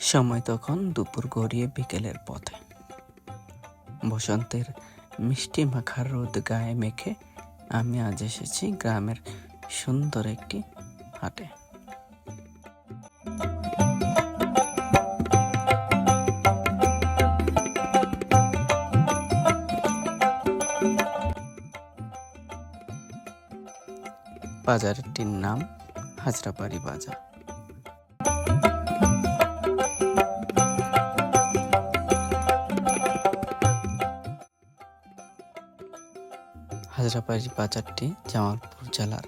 সময় তখন দুপুর গড়িয়ে বিকেলের পথে। বসন্তের মিষ্টি মাখার রোদ গায়ে মেখে আমি আজ এসেছি গ্রামের সুন্দর একটি হাটে। বাজারটির নাম হাজরাবাড়ি বাজার। হাজরাবাড়ি বাজারটি জামালপুর জেলার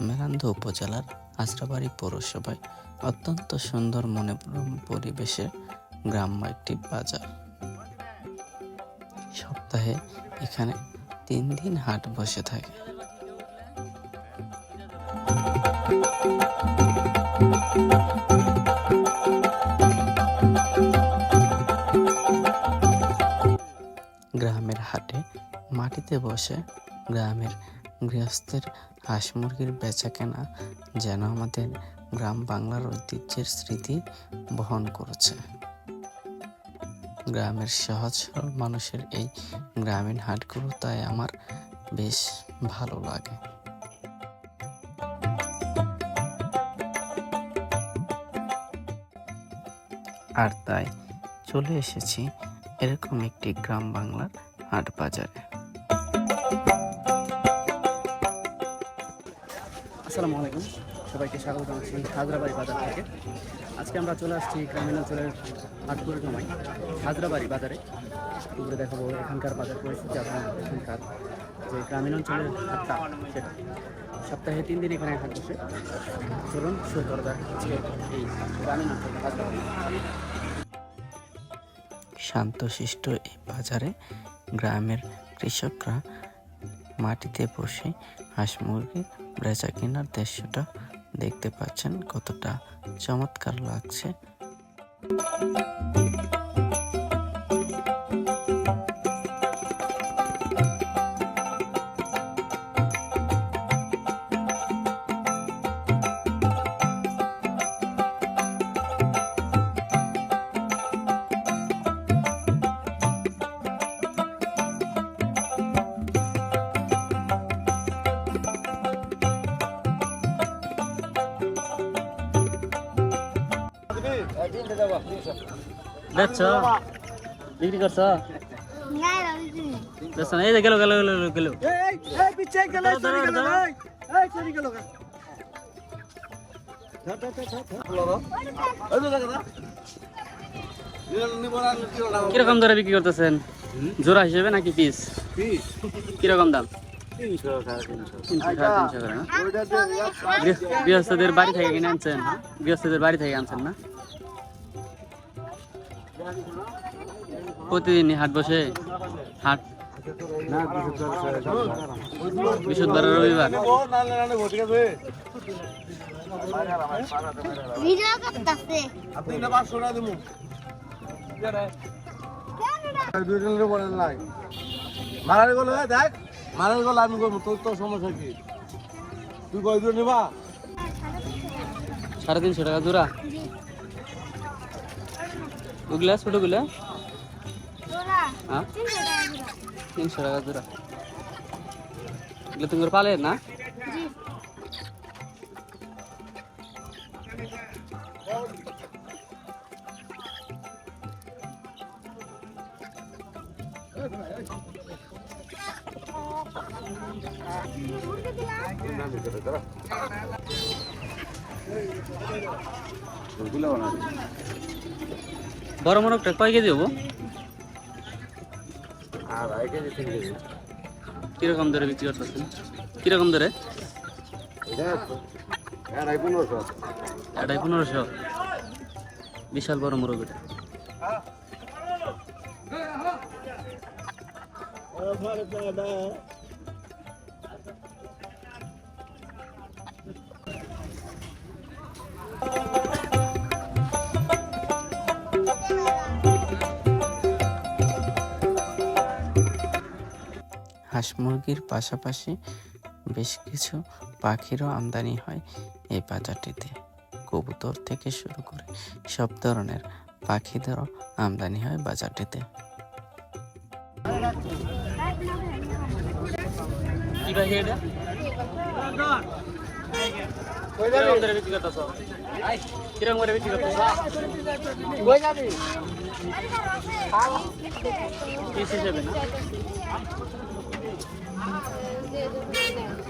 মেরান্দ উপজেলার হাজরাবাড়ি পৌরসভায় অত্যন্ত সুন্দর মনোরম পরিবেশে গ্রাম্য একটি বাজার। সপ্তাহে এখানে তিন দিন হাট বসে থাকে। গ্রামের হাটে মাটিতে বসে গ্রামের গৃহস্থের হাঁস মুরগির বেচা কেনা যেন আমাদের গ্রাম বাংলার ঐতিহ্যের স্মৃতি বহন করেছে। গ্রামের সহজ সরল মানুষের এই গ্রামীণ হাটগুলো তাই আমার বেশ ভালো লাগে। আর তাই চলে এসেছি এরকম একটি গ্রাম বাংলার হাট বাজারে। আসসালামু আলাইকুম। সবাইকে স্বাগত জানাচ্ছি হাজরাবাড়ি বাজার থেকে। আজকে আমরা চলে আসছি গ্রামীণ অঞ্চলের হাট পরিক্রমায় হাজরাবাড়ি বাজারে। ঘুরে দেখাবো এখানকার বাজার পরিস্থিতি এবং এখানকার যে গ্রামীণ অঞ্চলের হাটটা, সেটা। সপ্তাহে তিন দিন এখানে হাট বসে। চলুন শুরু করা যাক আজকে এই গ্রামীণ অঞ্চল হাজরাবাড়ি শান্তশিষ্ট এই বাজারে গ্রামের কৃষকরা মাটিতে বসে হাঁস মুরগি বেচা কেনার দৃশ্যটা দেখতে পাচ্ছেন কতটা চমৎকার লাগছে। দেখছ বিক্রি করছ এই যে গেল গেল গেল গেল কীরকম দরে বিক্রি করতেছেন? জোড়া হিসেবে নাকি পিস কীরকম দাম? গৃহস্থদের বাড়ি থেকে কিনে আনছেন গৃহস্থদের বাড়ি থেকে আনছেন না? প্রতিদিনই হাট বসে? হাট? বৃহস্পতিবার রবিবার? মারার গেল দেখ মারার গেল আমি করব তোর তো সমস্যা কি তুই দূর নিবা সাড়ে তিনশো টাকা জোড়া? ওগুলা ছোটগুলা তোরা হ্যাঁ তিনশো টাকা দিলো। তিনশো টাকা জোড়া এগুলো তুমি পালে না জি বড় মোরগটা কয় কেজি হব? কীরকম দরে বিক্রি করতেছেন? কীরকম দরে আড়াই পনেরোশো। বিশাল বড় মোরগ এটা। হাঁস মুরগির পাশাপাশি বেশ কিছু পাখিরও আমদানি হয় এই বাজারটিতে। কবুতর থেকে শুরু করে সব ধরনের পাখিদেরও আমদানি হয় বাজারটিতে। কি পাখি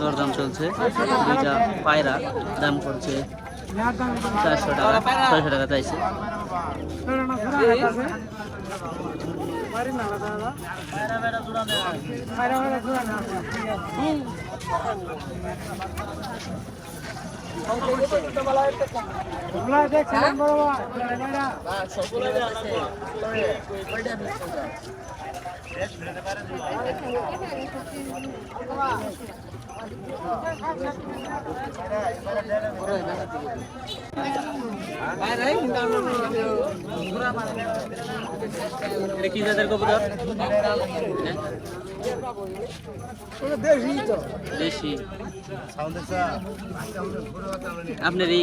দরদাম চলছে। দুইটা পায়রা দাম করছে। চারশো টাকা ছয়শো টাকা চাইছে। এটা কি জাতের কবুতর? দেশি আপনারই?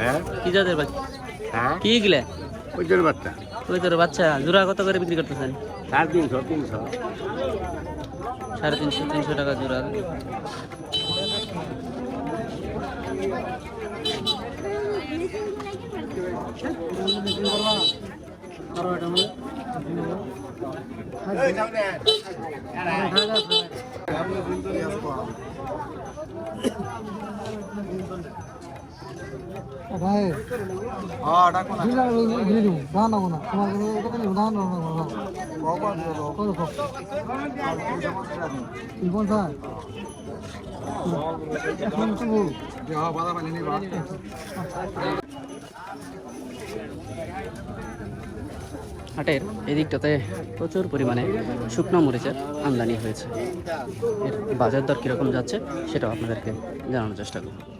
হ্যাঁ? কি জাতের পাখি হ্যাঁ? কি এগুলা? ওই জন্য বাচ্চা। ওই তোর বাচ্চা জোড়া কত করে বিক্রি করতেছেন? সাড়ে তিনশো তিনশো। সাড়ে তিনশো তিনশো টাকা জোড়া। হাটের এদিকটাতে প্রচুর পরিমাণে শুকনো মরিচের আমদানি হয়েছে। এর বাজার দর কীরকম যাচ্ছে, সেটাও আপনাদেরকে জানানোর চেষ্টা করব।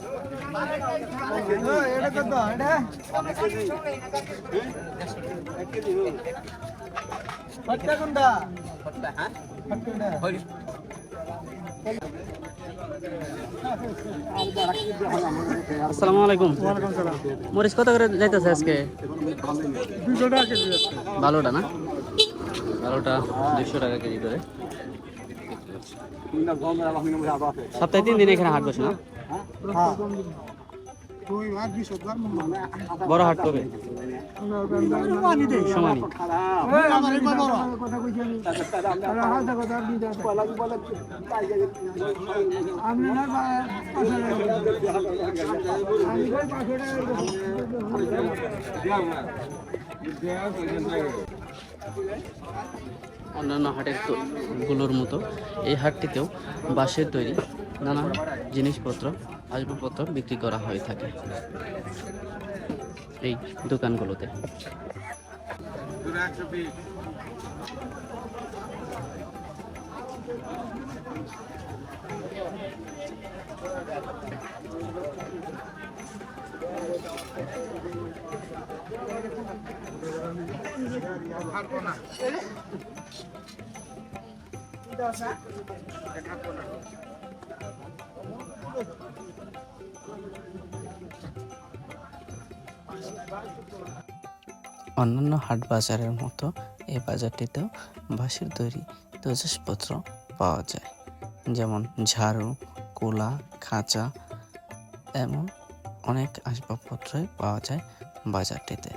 আসসালামু আলাইকুম। মরিচ কত করে যাইতেছে আজকে? ভালোটা না? ভালোটা দুশো টাকা কেজি করে। সপ্তাহে তিন দিন এখানে হাট বসে না? বড় হাট কবে? সমানই অন্যান্য হাটেরগুলোর মতো এই হাটটিতেও বাঁশের তৈরি নানা জিনিসপত্র, আসবাবপত্র বিক্রি করা হয়ে থাকে এই দোকানগুলোতে। অন্যান্য হাট বাজারের মতো এই বাজারটিতেও বাঁশের তৈরি তৈজসপত্র পাওয়া যায়, যেমন ঝাড়ু, কুলা, খাঁচা, এমন অনেক আসবাবপত্রই পাওয়া যায় বাজারটিতে।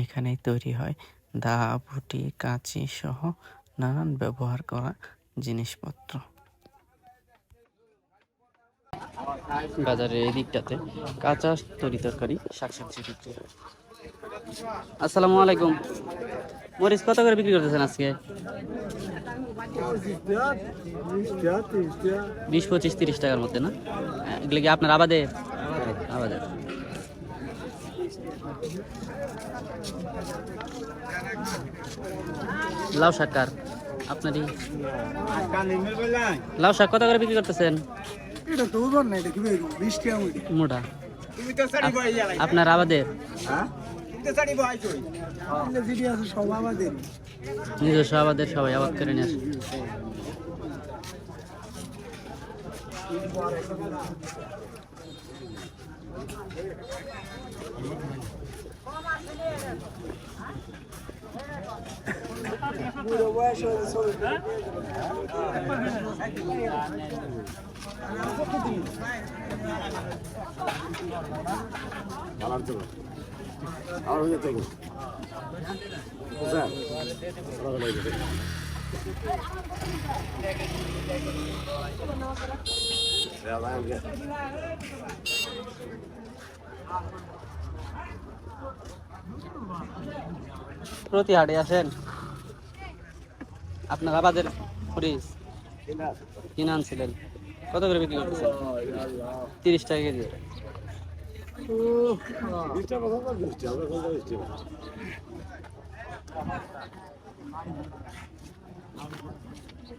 এখানেই তৈরি হয় দা ভুটি কাঁচি সহ নানান ব্যবহার করা জিনিসপত্র। বাজারের এই দিকটাতে কাঁচা তরি তরকারি, শাকসবজি বিক্রি আসসালামু আলাইকুম। মরিচ কত করে বিক্রি করতেছেন আজকে? বিশ পঁচিশ তিরিশ টাকার মধ্যে, না? এগুলো কি আপনার আবাদে? আবাদে। লাউ শাক কার? আপনারই? লাউ শাক কত করে বিক্রি করতেছেন? এটা তো ওজন না এটা কি বেরো বিশ টাকা মুড়ি মোটা আপনার আবাদের? যেটি আছে সব আমাদের নিজস্ব আবাদের সবাই আবাদ করে নিয়ে আসে। বুড়ো চলে প্রতি হাটে আসেন আপনার আবাদের ফ্রিজ কিনে আনছিলেন? কত করে বিক্রি করতেছেন তিরিশ টাকা কেজি।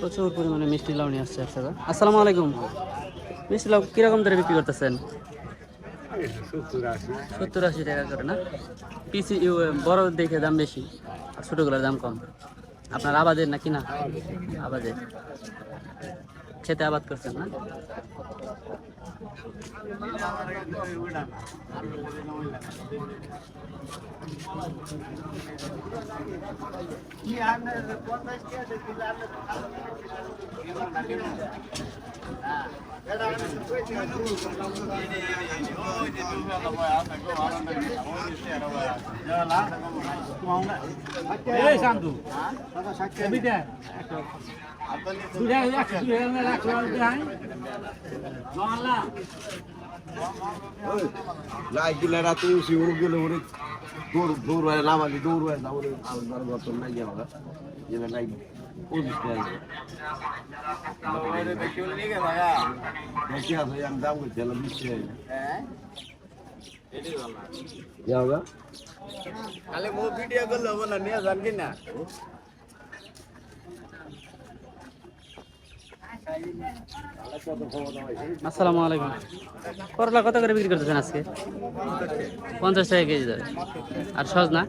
প্রচুর পরিমাণে মিষ্টি লাউ নিয়ে আসছে একসাথে। আসসালামু আলাইকুম। মিষ্টি লাউ কীরকম দরে বিক্রি করতেছেন? সত্তর আশি টাকা করে না? পিসি বড় দেখে দাম বেশি আর ছোটোগুলোর দাম কম। আপনার আবাদের নাকি না? আবাদের খেতে আবাদ করছেন না? লাই গিলা রাতে উসি উড় গেলে ওরে দৌড় দৌড় হয় নামালি দৌড় হয় না ওরে আলাদা মতন নাই আমরা যেটা নাই পঁচিশ দেখি আছে আমি দাম করছিলাম বিশ টাকা যাওগা খালি মো ভিডিও করলে হবে না নিয়ে যান কি না আসসালামু আলাইকুম। করলা কত করে বিক্রি করতেছেন আজকে? পঞ্চাশ টাকা কেজি ধরে। আর সজনা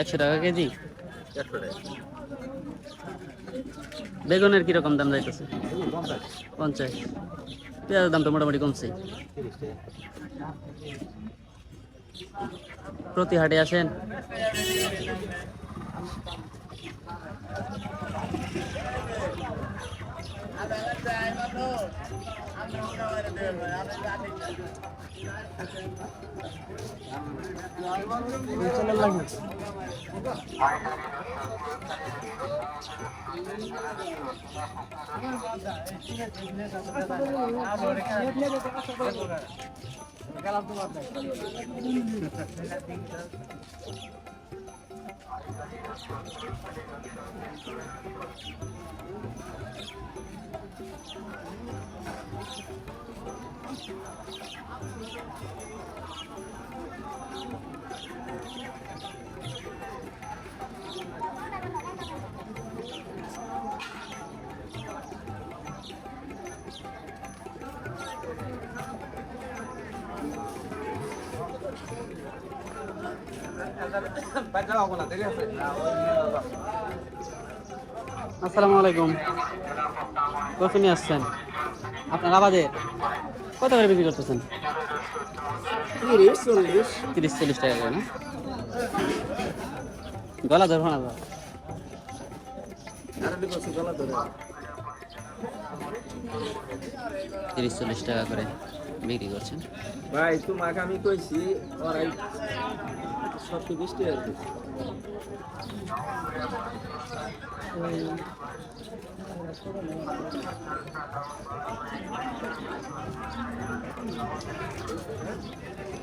একশো টাকা কেজি? বেগুনের কীরকম দাম যাইতেছে? পঞ্চাশ। পেঁয়াজের দাম তো মোটামুটি কমছে। প্রতি হাটে আসেন। গেলাম তোমার Thank you. আসসালামু আলাইকুম। কত নিয়ে আসছেন। আপনার আবাদের কত করে বিক্রি করতেছেন? তিরিশ চল্লিশ। টাকা করে না? গলা ধরবো না। তিরিশ চল্লিশ টাকা করে বিক্রি করছেন। ভাই তোমাকে আমি কইছি ওরাই সত্যি বৃষ্টি আর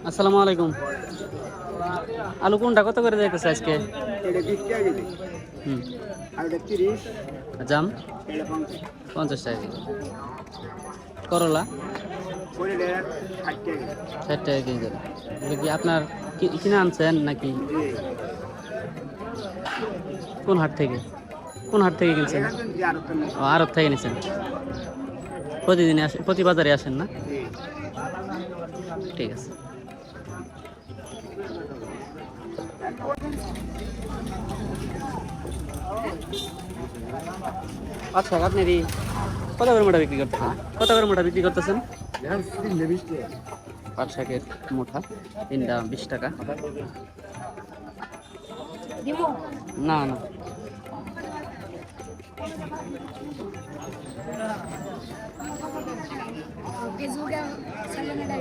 আসসালামু আলাইকুম। আলু কোনটা? কত করে যাইতেছে আজকে? হুম। জাম? পঞ্চাশ। টাকা কেজি। করলা? ষাট টাকা কেজি। এগুলো কি আপনার কি- কিনে আনছেন নাকি? কোন হাট থেকে? কোন হাট থেকে কিনছেন? আরব থেকে নিছেন। প্রতিদিন আসেন প্রতি বাজারে আসেন না? ঠিক আছে। আচ্ছা আপনি কত করে মোটা বিক্রি করতেছেন? কত করে মোটা বিক্রি করতেছেন? এখন তিনটে বিশ টাকা। পাট শাকের মোটা তিনটা বিশ টাকা না না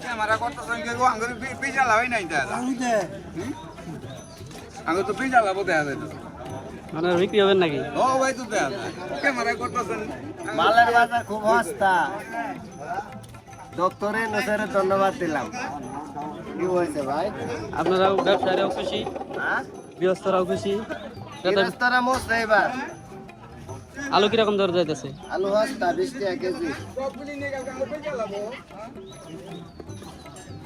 ক্যামেরা করতেছেন কেউ আঙ্গুর পিজা লাগাই নাই দাদা আঙ্গুর তো পিজা লাগাবো দেখা যায় না। বিক্রি হবেন নাকি? ও ভাই তো দেখা ক্যামেরা করতেছেন। মালের বাজার খুব সস্তা। ডক্টরে নসরে ধন্যবাদ দিলাম। কি হয়েছে ভাই? আপনারাও ব্যবসায়ীরাও খুশি? হ্যাঁ? গৃহস্থরাও খুশি? এবার। আলু কীরকম দর যাইতেছে? আলু সস্তা বিশ টাকা কেজি।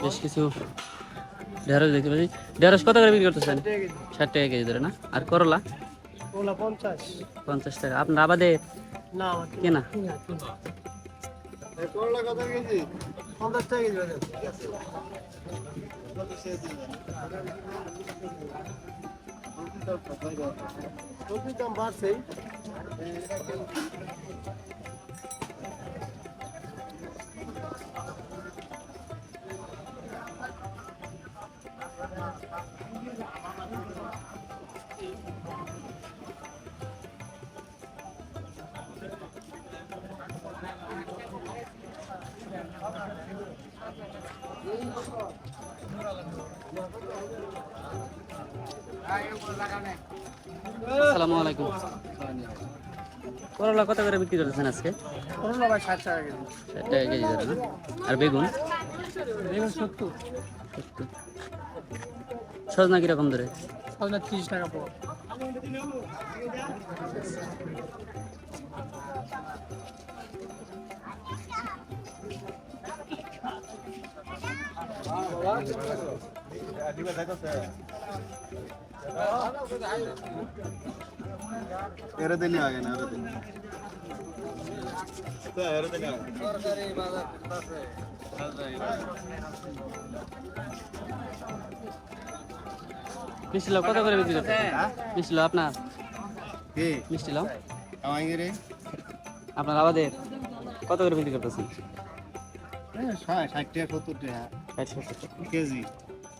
বেশ কিছু ঢেঁড়স দেখতে পাচ্ছি। ঢেঁড়স কত করে বিক্রি করতেছেন? ষাট টাকা কেজি ধরে না? আর করলা? পঞ্চাশ। পঞ্চাশ টাকা। আপনার আবাদে না কেনা। করলা কত কেজি? পঞ্চাশ টাকা কেজি সবজির দাম বাড়ছেই করলা কত করে বিক্রি করতেছেন আজকে? করলা ভাই ষাট টাকা কেজি ষাট টাকা কেজি ধরে আর বেগুন? বেগুন সত্তর। সত্তর। সজনা কীরকম ধরে? সজনা তিরিশ টাকা পর এরে আগে না এরে মিষ্টি লাউ কত করে বিক্রি মিষ্টি লাউ আপনার কে মিষ্টি লাউ আমাকে রে আপনার আবাদে কত করে বিক্রি করতেছেন ষাট টাকা সত্তর টাকা ষাট সত্তর টাকা।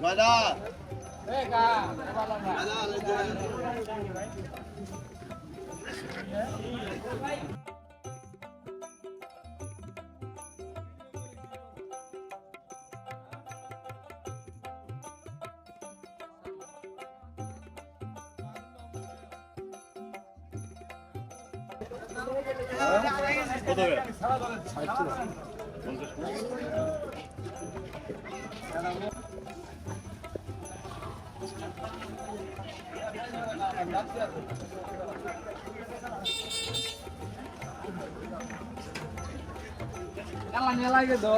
দাদা দাদা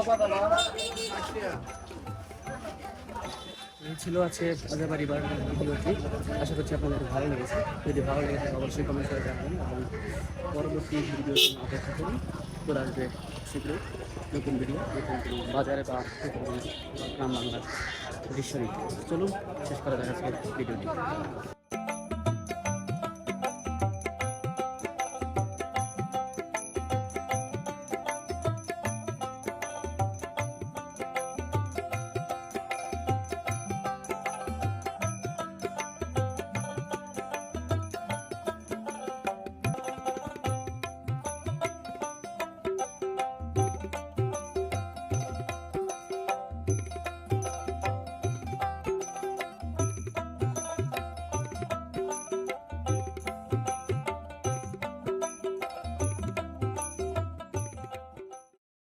বাজার এই ছিল আছে আমাদের বার ভিডিওটি আশা করছি আপনাদের ভালো লেগেছে। যদি ভালো লেগে থাকে, অবশ্যই কমেন্ট করে জানাবেন এবং পরবর্তী ভিডিও অপেক্ষা করুন তোর আসবে শীঘ্রই নতুন ভিডিও নতুন বাজারে বা গ্রাম বাংলার দৃশ্য নিতে চলুন, শেষ করা দেখা ভিডিওটি